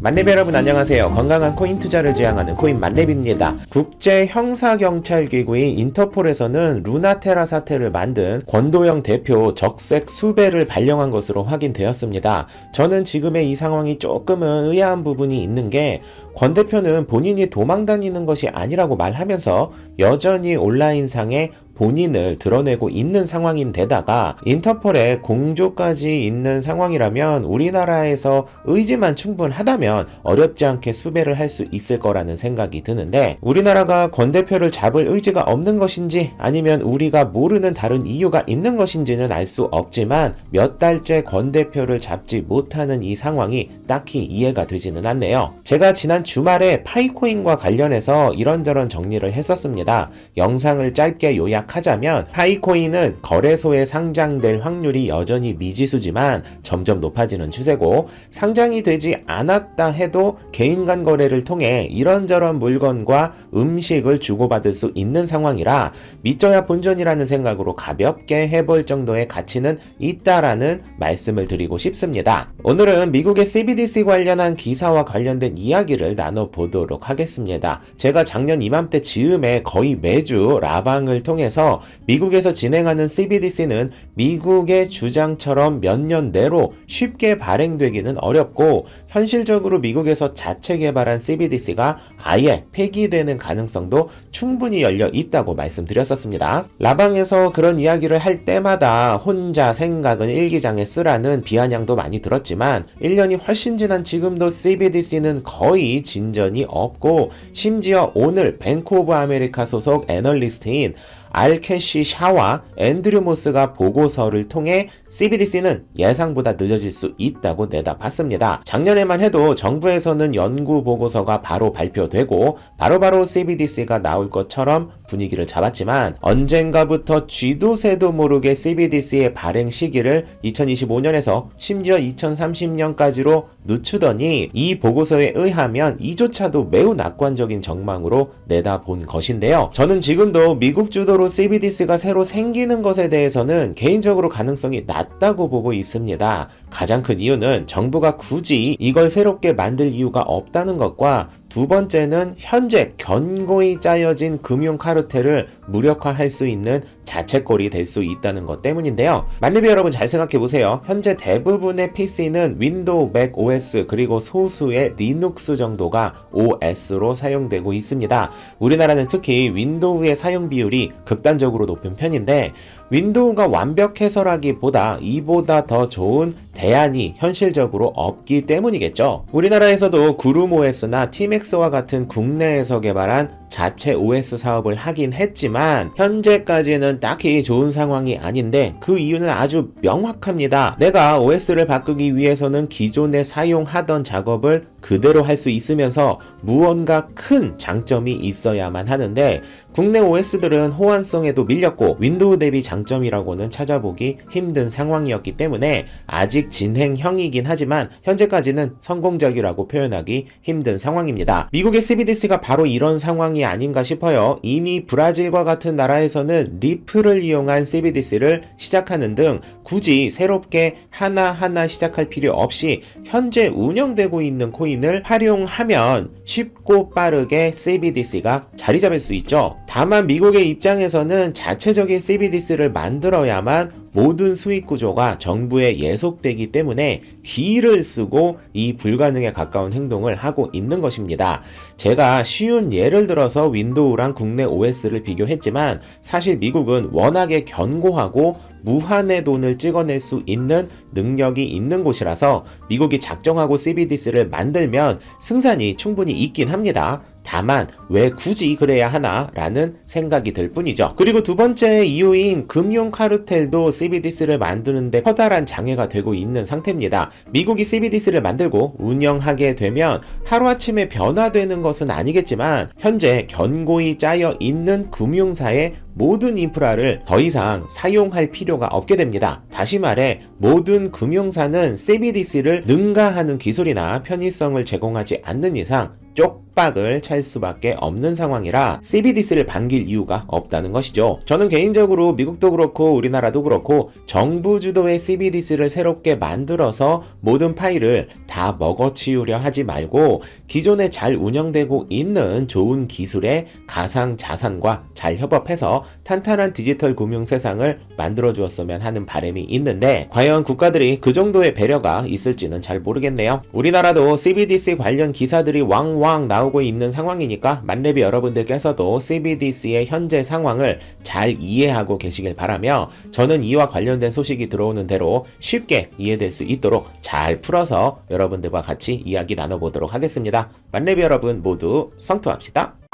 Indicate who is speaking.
Speaker 1: 만렙 여러분 안녕하세요. 건강한 코인 투자를 지향하는 코인 만렙입니다. 국제 형사 경찰 기구인 인터폴에서는 루나테라 사태를 만든 권도영 대표 적색 수배를 발령한 것으로 확인되었습니다. 저는 지금의 이 상황이 조금은 의아한 부분이 있는 게 권 대표는 본인이 도망 다니는 것이 아니라고 말하면서 여전히 온라인상에 본인을 드러내고 있는 상황인데다가 인터폴에 공조까지 있는 상황이라면 우리나라에서 의지만 충분하다면 어렵지 않게 수배를 할 수 있을 거라는 생각이 드는데 우리나라가 권 대표를 잡을 의지가 없는 것인지 아니면 우리가 모르는 다른 이유가 있는 것인지는 알 수 없지만 몇 달째 권 대표를 잡지 못하는 이 상황이 딱히 이해가 되지는 않네요. 제가 지난 주말에 파이코인과 관련해서 이런저런 정리를 했었습니다. 영상을 짧게 요약 하자면 파이코인은 거래소에 상장될 확률이 여전히 미지수지만 점점 높아지는 추세고 상장이 되지 않았다 해도 개인 간 거래를 통해 이런저런 물건과 음식을 주고받을 수 있는 상황이라 믿져야 본전이라는 생각으로 가볍게 해볼 정도의 가치는 있다라는 말씀을 드리고 싶습니다. 오늘은 미국의 CBDC 관련한 기사와 관련된 이야기를 나눠보도록 하겠습니다. 제가 작년 이맘때 즈음에 거의 매주 라방을 통해서 미국에서 진행하는 CBDC는 미국의 주장처럼 몇 년 내로 쉽게 발행되기는 어렵고 현실적으로 미국에서 자체 개발한 CBDC가 아예 폐기되는 가능성도 충분히 열려 있다고 말씀드렸었습니다. 라방에서 그런 이야기를 할 때마다 혼자 생각은 일기장에 쓰라는 비아냥도 많이 들었지만 1년이 훨씬 지난 지금도 CBDC는 거의 진전이 없고 심지어 오늘 뱅크 오브 아메리카 소속 애널리스트인 알캐시 샤와 앤드류 모스가 보고서를 통해 CBDC는 예상보다 늦어질 수 있다고 내다봤습니다. 작년에만 해도 정부에서는 연구 보고서가 바로 발표되고 바로바로 CBDC가 나올 것처럼 분위기를 잡았지만 언젠가부터 쥐도 새도 모르게 CBDC의 발행 시기를 2025년에서 심지어 2030년까지로 늦추더니 이 보고서에 의하면 이조차도 매우 낙관적인 전망으로 내다본 것인데요. 저는 지금도 미국 주도 로 CBDC가 새로 생기는 것에 대해서는 개인적으로 가능성이 낮다고 보고 있습니다. 가장 큰 이유는 정부가 굳이 이걸 새롭게 만들 이유가 없다는 것과 두 번째는 현재 견고히 짜여진 금융 카르텔을 무력화할 수 있는 자책골이 될 수 있다는 것 때문인데요. 만리비 여러분 잘 생각해 보세요. 현재 대부분의 PC는 윈도우, 맥 OS 그리고 소수의 리눅스 정도가 OS로 사용되고 있습니다. 우리나라는 특히 윈도우의 사용 비율이 극단적으로 높은 편인데 윈도우가 완벽해서라기보다 이보다 더 좋은 대안이 현실적으로 없기 때문이겠죠. 우리나라에서도 구름 OS나 티맥스 와 같은 국내에서 개발한 자체 OS 사업을 하긴 했지만 현재까지는 딱히 좋은 상황이 아닌데 그 이유는 아주 명확합니다. 내가 OS를 바꾸기 위해서는 기존에 사용하던 작업을 그대로 할 수 있으면서 무언가 큰 장점이 있어야만 하는데 국내 OS들은 호환성에도 밀렸고 윈도우 대비 장점이라고는 찾아보기 힘든 상황이었기 때문에 아직 진행형이긴 하지만 현재까지는 성공적이라고 표현하기 힘든 상황입니다. 미국의 CBDC가 바로 이런 상황이 아닌가 싶어요. 이미 브라질과 같은 나라에서는 리플을 이용한 CBDC를 시작하는 등 굳이 새롭게 하나하나 시작할 필요 없이 현재 운영되고 있는 코인을 활용하면 쉽고 빠르게 CBDC가 자리 잡을 수 있죠. 다만 미국의 입장에서는 자체적인 CBDC를 만들어야만 모든 수익 구조가 정부에 예속되기 때문에 기를 쓰고 이 불가능에 가까운 행동을 하고 있는 것입니다. 제가 쉬운 예를 들어서 윈도우랑 국내 OS를 비교했지만 사실 미국은 워낙에 견고하고 무한의 돈을 찍어낼 수 있는 능력이 있는 곳이라서 미국이 작정하고 CBDC를 만들면 승산이 충분히 있긴 합니다. 다만 왜 굳이 그래야 하나라는 생각이 들 뿐이죠. 그리고 두 번째 이유인 금융 카르텔도 CBDC를 만드는데 커다란 장애가 되고 있는 상태입니다. 미국이 CBDC를 만들고 운영하게 되면 하루아침에 변화되는 것은 아니겠지만 현재 견고히 짜여 있는 금융사의 모든 인프라를 더 이상 사용할 필요가 없게 됩니다. 다시 말해 모든 금융사는 CBDC를 능가하는 기술이나 편의성을 제공하지 않는 이상 쪽박을 찰 수밖에 없는 상황이라 CBDC를 반길 이유가 없다는 것이죠. 저는 개인적으로 미국도 그렇고 우리나라도 그렇고 정부 주도의 CBDC를 새롭게 만들어서 모든 파일을 다 먹어치우려 하지 말고 기존에 잘 운영되고 있는 좋은 기술의 가상 자산과 잘 협업해서 탄탄한 디지털 금융 세상을 만들어 주었으면 하는 바람이 있는데 과연 국가들이 그 정도의 배려가 있을지는 잘 모르겠네요. 우리나라도 CBDC 관련 기사들이 왕왕 나오고 있는 상황이니까 만렙이 여러분들께서도 CBDC의 현재 상황을 잘 이해하고 계시길 바라며 저는 이와 관련된 소식이 들어오는 대로 쉽게 이해될 수 있도록 잘 풀어서 여러분들과 같이 이야기 나눠보도록 하겠습니다. 만렙이 여러분 모두 성투합시다.